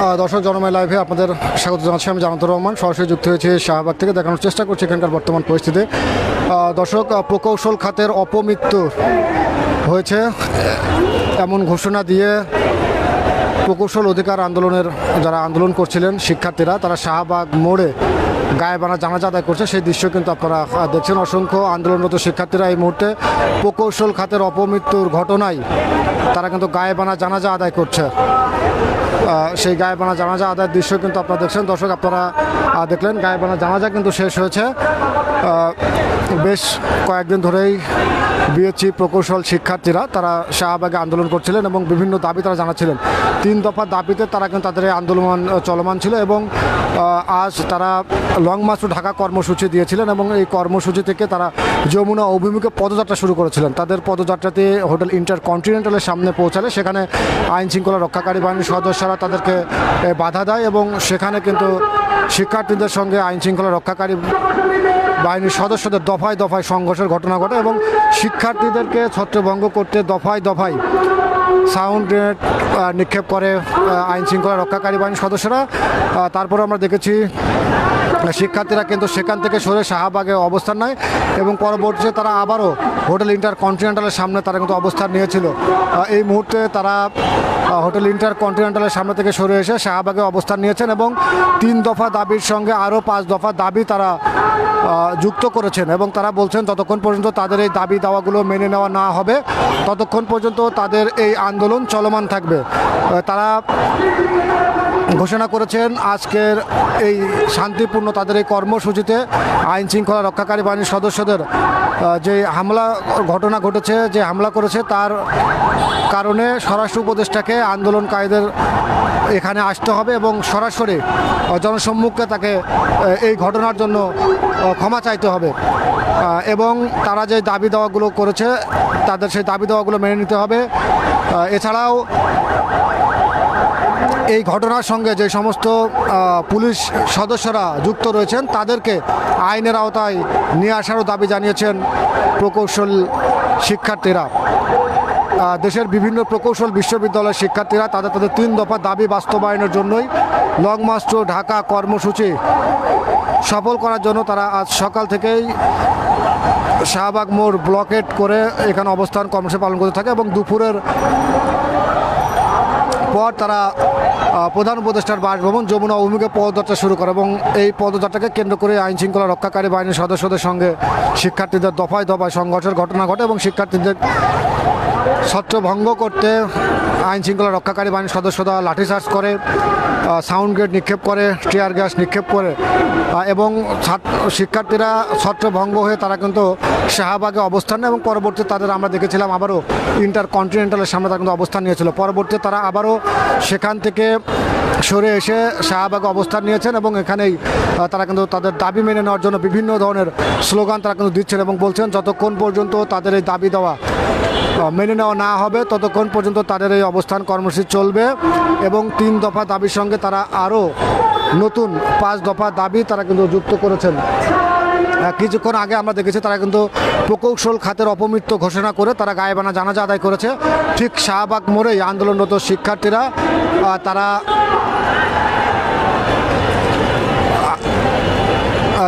দর্শক জনময় লাইভে আপনাদের স্বাগত জানাচ্ছি। আমি জামাতুর রহমান। সরাসরি যুক্ত হয়েছে শাহবাগ থেকে। দেখানোর চেষ্টা করছি এখানকার বর্তমান পরিস্থিতি। দর্শক প্রকৌশল খাতের অপমৃত্যু হয়েছে। এমন ঘোষণা দিয়ে প্রকৌশল অধিকার আন্দোলনের যারা আন্দোলন করছিলেন শিক্ষার্থীরা, তারা শাহবাগ মোড়ে গায়েবানা জানাজা আদায় করছে। সেই দৃশ্য কিন্তু আপনারা দেখছেন। অসংখ্য আন্দোলনরত শিক্ষার্থীরা এই মুহূর্তে প্রকৌশল খাতের অপমৃত্যুর ঘটনায় তারা কিন্তু গায়েবানা জানাজা আদায় করছে। সেই গায়ে গায়েবানা জানাজা আদায়ের দৃশ্য কিন্তু আপনারা দেখছেন। দর্শক, আপনারা দেখলেন দেখলেন, গায়েবানা জানাজা কিন্তু শেষ হয়েছে। বেশ কয়েকদিন ধরেই বিএসসি প্রকৌশল শিক্ষার্থীরা তারা শাহবাগে আন্দোলন করছিলেন এবং বিভিন্ন দাবি তারা জানাচ্ছিলেন। তিন দফা দাবিতে তারা কিন্তু তাদের আন্দোলন চলমান ছিল এবং আজ তারা লং মার্চ ঢাকা কর্মসূচি দিয়েছিলেন এবং এই কর্মসূচি থেকে তারা যমুনা অভিমুখে পদযাত্রা শুরু করেছিলেন। তাদের পদযাত্রাতে হোটেল ইন্টার কন্টিনেন্টালের সামনে পৌঁছালে সেখানে আইন শৃঙ্খলা রক্ষাকারী বাহিনীর সদস্যরা তাদেরকে বাধা দেয় এবং সেখানে কিন্তু শিক্ষার্থীদের সঙ্গে আইন শৃঙ্খলা রক্ষাকারী বাহিনীর সদস্যদের দফায় দফায় সংঘর্ষের ঘটনা ঘটে এবং শিক্ষার্থীদেরকে ছত্রভঙ্গ করতে দফায় দফায় সাউন্ড গ্রেনেড নিক্ষেপ করে আইন শৃঙ্খলা রক্ষাকারী বাহিনীর সদস্যরা। তারপরে আমরা দেখেছি শিক্ষার্থীরা কিন্তু সেখান থেকে সরে শাহবাগে অবস্থান নেয় এবং পরবর্তীতে তারা আবারও হোটেল ইন্টার কন্টিনেন্টালের সামনে তারা কিন্তু অবস্থান নিয়েছিল। এই মুহূর্তে তারা হোটেল ইন্টার কন্টিনেন্টালের সামনে থেকে সরে এসে শাহবাগে অবস্থান নিয়েছেন এবং তিন দফা দাবির সঙ্গে আরও পাঁচ দফা দাবি তারা যুক্ত করেছেন এবং তারা বলছেন ততক্ষণ পর্যন্ত তাদের এই দাবি দাওয়াগুলো মেনে নেওয়া না হবে, ততক্ষণ পর্যন্ত তাদের এই আন্দোলন চলমান থাকবে। তারা ঘোষণা করেছেন আজকের এই শান্তিপূর্ণ তাদের এই কর্মসূচিতে আইন শৃঙ্খলা রক্ষাকারী বাহিনীর সদস্যদের যে হামলা ঘটনা ঘটেছে, যে হামলা করেছে তার কারণে স্বরাষ্ট্র উপদেষ্টাকে আন্দোলনকারীদের এখানে আসতে হবে এবং সরাসরি জনসম্মুখে তাকে এই ঘটনার জন্য ক্ষমা চাইতে হবে। এবং তারা যে দাবি দেওয়াগুলো করেছে, তাদের সেই দাবি দেওয়াগুলো মেনে নিতে হবে। এছাড়াও এই ঘটনার সঙ্গে যে সমস্ত পুলিশ সদস্যরা যুক্ত রয়েছেন, তাদেরকে আইনের আওতায় নিয়ে আসারও দাবি জানিয়েছেন প্রকৌশল শিক্ষার্থীরা। দেশের বিভিন্ন প্রকৌশল বিশ্ববিদ্যালয়ের শিক্ষার্থীরা, তাদের তাদের তিন দফা দাবি বাস্তবায়নের জন্যই লং মার্চ ঢাকা কর্মসূচি সফল করার জন্য তারা আজ সকাল থেকেই শাহবাগ মোড় ব্লকেট করে এখানে অবস্থান কর্মসূচি পালন করতে থাকে এবং দুপুরের পর তারা প্রধান উপদেষ্টার বাসভবন যমুনা অভিমুখে পদযাত্রা শুরু করে এবং এই পদযাত্রাকে কেন্দ্র করে আইন শৃঙ্খলা রক্ষাকারী বাহিনীর সদস্যদের সঙ্গে শিক্ষার্থীদের দফায় দফায় সংঘর্ষের ঘটনা ঘটে এবং শিক্ষার্থীদের ছত্রভঙ্গ করতে আইন শৃঙ্খলা রক্ষাকারী বাহিনীর সদস্যরা লাঠিচার্জ করে সাউন্ড গ্রেড নিক্ষেপ করে, টিয়ার গ্যাস নিক্ষেপ করে এবং ছাত্র শিক্ষার্থীরা ছত্রভঙ্গ হয়ে তারা কিন্তু শাহবাগে অবস্থান এবং পরবর্তী তাদের আমরা দেখেছিলাম আবারও ইন্টার কন্টিনেন্টালের সামনে তারা কিন্তু অবস্থান নিয়েছিল। পরবর্তী তারা আবারও সেখান থেকে সরে এসে শাহবাগে অবস্থান নিয়েছেন এবং এখানেই তারা কিন্তু তাদের দাবি মেনে নেওয়ার জন্য বিভিন্ন ধরনের স্লোগান তারা কিন্তু দিচ্ছেন এবং বলছেন, যতক্ষণ পর্যন্ত তাদের এই দাবি দেওয়া মেনে নেওয়া না হবে, ততক্ষণ পর্যন্ত তাদের এই অবস্থান কর্মসূচি চলবে। এবং তিন দফা দাবির সঙ্গে তারা আরও নতুন পাঁচ দফা দাবি তারা কিন্তু যুক্ত করেছেন। কিছুক্ষণ আগে আমরা দেখেছি তারা কিন্তু প্রকৌশল খাতের অপমৃত্যু ঘোষণা করে তারা গায়েবানা জানাজা আদায় করেছে। ঠিক শাহবাগ মোড়েই আন্দোলনরত শিক্ষার্থীরা তারা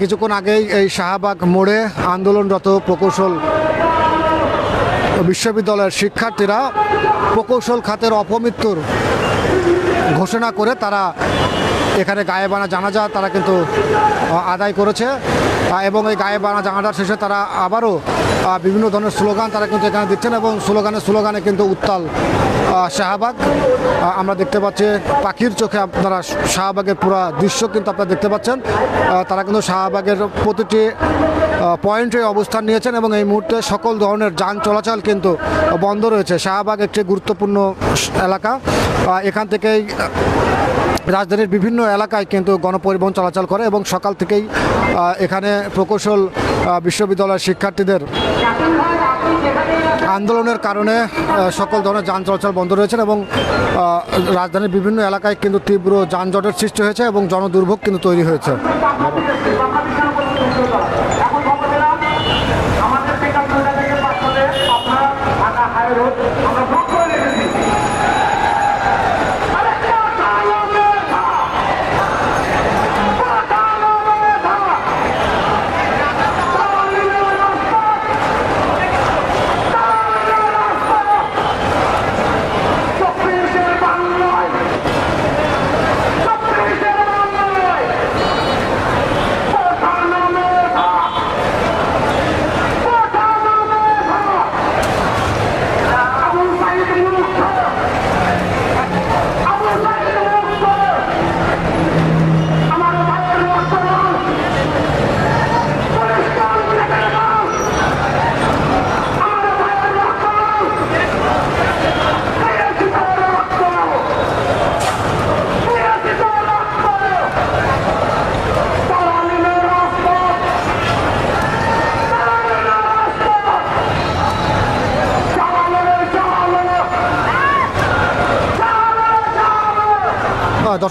কিছুক্ষণ আগেই এই শাহবাগ মোড়ে আন্দোলনরত প্রকৌশল বিশ্ববিদ্যালয়ের শিক্ষার্থীরা প্রকৌশল খাতের অপমৃত্যুর ঘোষণা করে তারা এখানে গায়ে গায়েবানা জানাজা তারা কিন্তু আদায় করেছে। এবং এই গায়ে বানা জানাজার শেষে তারা আবারও বিভিন্ন ধরনের স্লোগান তারা কিন্তু এখানে দিচ্ছেন এবং স্লোগানে স্লোগানে কিন্তু উত্তাল শাহবাগ। আমরা দেখতে পাচ্ছি পাখির চোখে আপনারা শাহবাগের পুরো দৃশ্য কিন্তু আপনারা দেখতে পাচ্ছেন। তারা কিন্তু শাহবাগের প্রতিটি পয়েন্টে অবস্থান নিয়েছেন এবং এই মুহূর্তে সকল ধরনের যান চলাচল কিন্তু বন্ধ রয়েছে। শাহবাগ একটি গুরুত্বপূর্ণ এলাকা। এখান থেকেই রাজধানীর বিভিন্ন এলাকায় কিন্তু গণপরিবহন চলাচল করে এবং সকাল থেকেই এখানে প্রকৌশল বিশ্ববিদ্যালয়ের শিক্ষার্থীদের আন্দোলনের কারণে সকল ধরনের যান চলাচল বন্ধ রয়েছে এবং রাজধানীর বিভিন্ন এলাকায় কিন্তু তীব্র যানজটের সৃষ্টি হয়েছে এবং জনদুর্ভোগ কিন্তু তৈরি হয়েছে।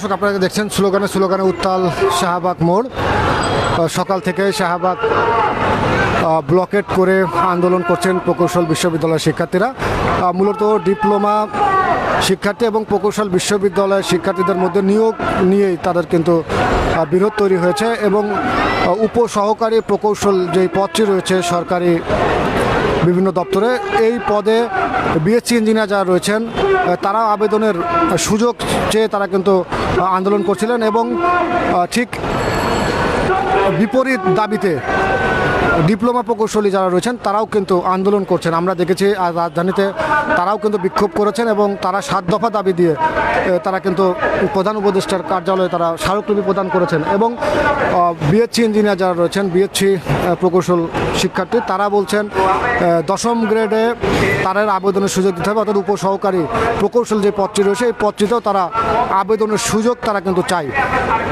দর্শক, আপনারা দেখছেন স্লোগানে স্লোগানে উত্তাল শাহবাগ মোড়। সকাল থেকে শাহবাগ ব্লকেট করে আন্দোলন করছেন প্রকৌশল বিশ্ববিদ্যালয়ের শিক্ষার্থীরা। মূলত ডিপ্লোমা শিক্ষার্থী এবং প্রকৌশল বিশ্ববিদ্যালয়ের শিক্ষার্থীদের মধ্যে নিয়োগ নিয়েই তাদের কিন্তু বিরোধ তৈরি হয়েছে এবং উপসহকারী প্রকৌশল যেই পদটি রয়েছে সরকারি বিভিন্ন দপ্তরে, এই পদে বিএসসি ইঞ্জিনিয়ার যারা রয়েছেন তারা আবেদনের সুযোগ চেয়ে তারা কিন্তু আন্দোলন করছিলেন এবং ঠিক বিপরীত দাবিতে ডিপ্লোমা প্রকৌশলী যারা রয়েছেন তারাও কিন্তু আন্দোলন করছেন। আমরা দেখেছি রাজধানীতে তারাও কিন্তু বিক্ষোভ করেছেন এবং তারা সাত দফা দাবি দিয়ে তারা কিন্তু প্রধান উপদেষ্টার কার্যালয়ে তারা স্মারকলিপি প্রদান করেছেন এবং বিএসসি ইঞ্জিনিয়ার যারা রয়েছেন বিএসসি প্রকৌশল শিক্ষার্থী তারা বলছেন দশম গ্রেডে তাদের আবেদনের সুযোগ দিতে হবে অর্থাৎ উপসহকারী প্রকৌশল যে পদটি রয়েছে এই পদটিতেও তারা আবেদনের সুযোগ তারা কিন্তু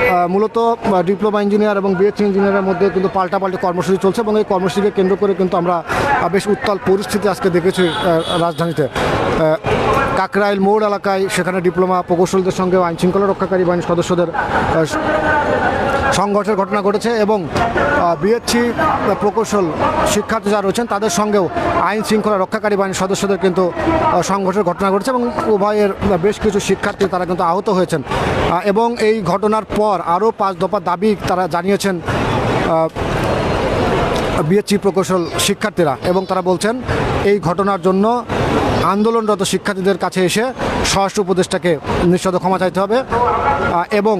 আহ, মূলত ডিপ্লোমা ইঞ্জিনিয়ার এবং বিএসসি ইঞ্জিনিয়ারের মধ্যে কিন্তু পাল্টাপাল্টি কর্মসূচি চলছে এবং এই কর্মসূচিকে কেন্দ্র করে কিন্তু আমরা বেশ উত্তাল পরিস্থিতি আজকে দেখেছি রাজধানীতে। কাকরাইল মোড় এলাকায় সেখানে ডিপ্লোমা প্রকৌশলীদের সঙ্গে আইন শৃঙ্খলা রক্ষাকারী বাহিনীর সদস্যদের সংঘর্ষের ঘটনা ঘটেছে এবং বিএসসি প্রকৌশল শিক্ষার্থী যারা রয়েছেন তাদের সঙ্গেও আইন শৃঙ্খলা রক্ষাকারী বাহিনীর সদস্যদের কিন্তু সংঘর্ষের ঘটনা ঘটেছে এবং উভয়ের বেশ কিছু শিক্ষার্থী তারা কিন্তু আহত হয়েছেন। এবং এই ঘটনার পর আরও পাঁচ দফা দাবি তারা জানিয়েছেন বিএসসি প্রকৌশল শিক্ষার্থীরা এবং তারা বলছেন, এই ঘটনার জন্য আন্দোলনরত শিক্ষার্থীদের কাছে এসে স্বরাষ্ট্র উপদেষ্টাকে নিঃসদ ক্ষমা চাইতে হবে এবং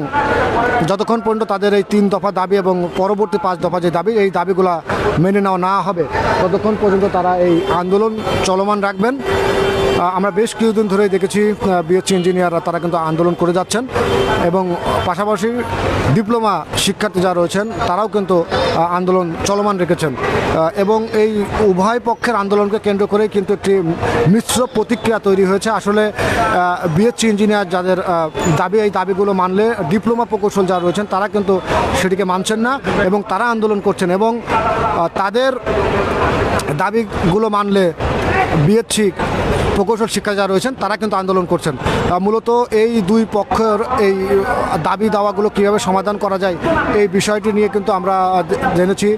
যতক্ষণ পর্যন্ত তাদের এই তিন দফা দাবি এবং পরবর্তী পাঁচ দফা যে দাবি, এই দাবিগুলো মেনে নেওয়া না হবে, ততক্ষণ পর্যন্ত তারা এই আন্দোলন চলমান রাখবেন। আমরা বেশ কিছুদিন ধরেই দেখেছি বিএসসি ইঞ্জিনিয়াররা তারা কিন্তু আন্দোলন করে যাচ্ছেন এবং পাশাপাশি ডিপ্লোমা শিক্ষার্থী যারা রয়েছেন, তারাও কিন্তু আন্দোলন চলমান রেখেছেন। এবং এই উভয় পক্ষের আন্দোলনকে কেন্দ্র করেই কিন্তু একটি মিশ্র প্রতিক্রিয়া তৈরি হয়েছে। আসলে বিএসসি ইঞ্জিনিয়ার যাদের দাবি, এই দাবিগুলো মানলে ডিপ্লোমা প্রকৌশল যারা রয়েছেন, তারা কিন্তু সেটিকে মানছেন না এবং তারা আন্দোলন করছেন এবং তাদের দাবিগুলো মানলে বিএসসি প্রকৌশল শিক্ষা যারা রয়েছেন, তারা কিন্তু আন্দোলন করছেন। মূলত এই দুই পক্ষের এই দাবি দাওয়াগুলো কীভাবে সমাধান করা যায়, এই বিষয়টি নিয়ে কিন্তু আমরা জেনেছি।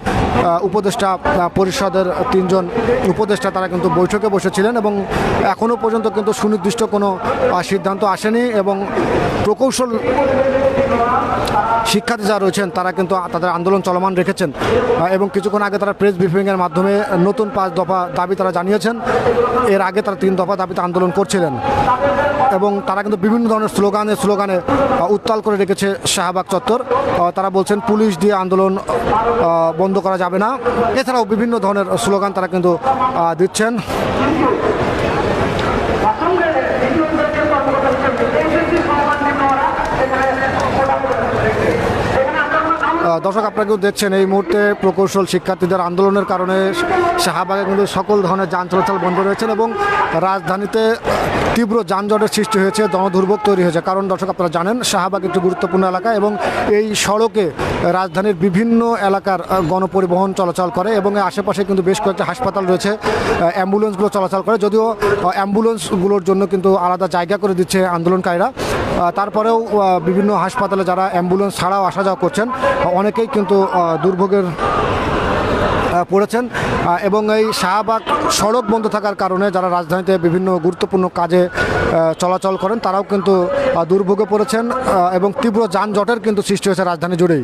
উপদেষ্টা পরিষদের তিনজন উপদেষ্টা তারা কিন্তু বৈঠকে বসেছিলেন এবং এখনও পর্যন্ত কিন্তু সুনির্দিষ্ট কোনো সিদ্ধান্ত আসেনি এবং প্রকৌশল শিক্ষার্থী যারা রয়েছেন, তারা কিন্তু তাদের আন্দোলন চলমান রেখেছেন এবং কিছুক্ষণ আগে তারা প্রেস ব্রিফিংয়ের মাধ্যমে নতুন পাঁচ দফা দাবি তারা জানিয়েছেন। এর আগে তারা তিন দফা দাবিতে আন্দোলন করছিলেন, এবং তারা কিন্তু বিভিন্ন ধরনের স্লোগানে স্লোগানে উত্তাল করে রেখেছে শাহবাগ চত্বর। তারা বলছেন, পুলিশ দিয়ে আন্দোলন বন্ধ করা যাবে না। এছাড়াও বিভিন্ন ধরনের স্লোগান তারা কিন্তু দিচ্ছেন দশম গ্রেডে দ্বিতীয় শ্রেণির কর্মকর্তা এসএসসি সমমান্য ওরা এখানে কোটা করেছে এখানে আন্দোলন আহ, দর্শক, আপনাকেও দেখছেন এই মুহূর্তে প্রকৌশল শিক্ষার্থীদের আন্দোলনের কারণে শাহবাগে কিন্তু সকল ধরনের যান চলাচল বন্ধ রয়েছেন এবং রাজধানীতে তীব্র যানজটের সৃষ্টি হয়েছে, জনদুর্ভোগ তৈরি হয়েছে। কারণ, দর্শক, আপনারা জানেন, শাহবাগ একটি গুরুত্বপূর্ণ এলাকা এবং এই সড়কে রাজধানীর বিভিন্ন এলাকার গণপরিবহন চলাচল করে এবং আশেপাশে কিন্তু বেশ কয়েকটি হাসপাতাল রয়েছে অ্যাম্বুলেন্সগুলো চলাচল করে। যদিও অ্যাম্বুলেন্সগুলোর জন্য কিন্তু আলাদা জায়গা করে দিচ্ছে আন্দোলনকারীরা। তারপরেও বিভিন্ন হাসপাতালে যারা অ্যাম্বুলেন্স ছাড়াও আসা যাওয়া করছেন অনেকেই কিন্তু দুর্ভোগের পড়েছেন। এবং এই শাহবাগ সড়ক বন্ধ থাকার কারণে যারা রাজধানীতে বিভিন্ন গুরুত্বপূর্ণ কাজে চলাচল করেন, তারাও কিন্তু দুর্ভোগে পড়েছেন এবং তীব্র যানজটের কিন্তু সৃষ্টি হয়েছে রাজধানী জুড়েই।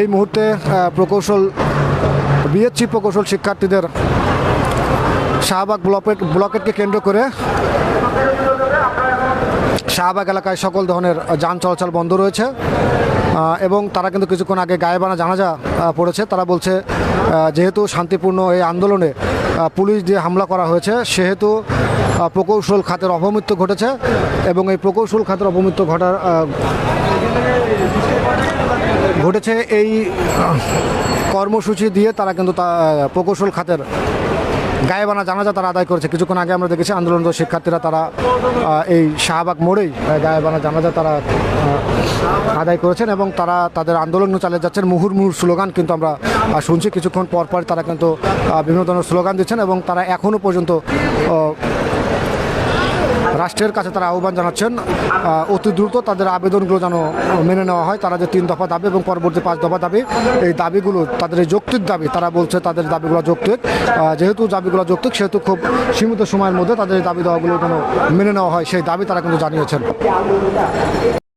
এই মুহূর্তে প্রকৌশল, বিএসসি প্রকৌশল শিক্ষার্থীদের শাহবাগ ব্লকেট ব্লকেটকে কেন্দ্র করে শাহবাগ এলাকায় সকল ধরনের যান চলাচল বন্ধ রয়েছে এবং তারা কিন্তু কিছুক্ষণ আগে গায়েবানা জানাজা পড়েছে। তারা বলছে যেহেতু শান্তিপূর্ণ এই আন্দোলনে পুলিশ দিয়ে হামলা করা হয়েছে, সেহেতু প্রকৌশল খাতের অপমৃত্যু ঘটেছে এবং এই প্রকৌশল খাতের অপমৃত্যু ঘটার ঘটেছে এই কর্মসূচি দিয়ে তারা কিন্তু তা প্রকৌশল খাতের গায়েবানা জানাজা তারা আদায় করেছে। কিছুক্ষণ আগে আমরা দেখেছি আন্দোলনরত শিক্ষার্থীরা তারা এই শাহবাগ মোড়েই গায়েবানা জানাজা তারা আদায় করেছেন এবং তারা তাদের আন্দোলন চালিয়ে যাচ্ছেন। মুহুর মুহুর স্লোগান কিন্তু আমরা শুনছি। কিছুক্ষণ পর পর তারা কিন্তু বিভিন্ন ধরনের স্লোগান দিচ্ছেন এবং তারা এখনও পর্যন্ত রাষ্ট্রের কাছে তারা আহ্বান জানাচ্ছেন অতি দ্রুত তাদের আবেদনগুলো যেন মেনে নেওয়া হয়। তারা যে তিন দফা দাবি এবং পরবর্তী পাঁচ দফা দাবি, এই দাবিগুলো, তাদের যৌক্তিক দাবি, তারা বলছে তাদের দাবিগুলো যৌক্তিক। যেহেতু দাবিগুলো যৌক্তিক, সেহেতু খুব সীমিত সময়ের মধ্যে তাদের দাবি দেওয়াগুলো যেন মেনে নেওয়া হয়, সেই দাবি তারা কিন্তু জানিয়েছেন।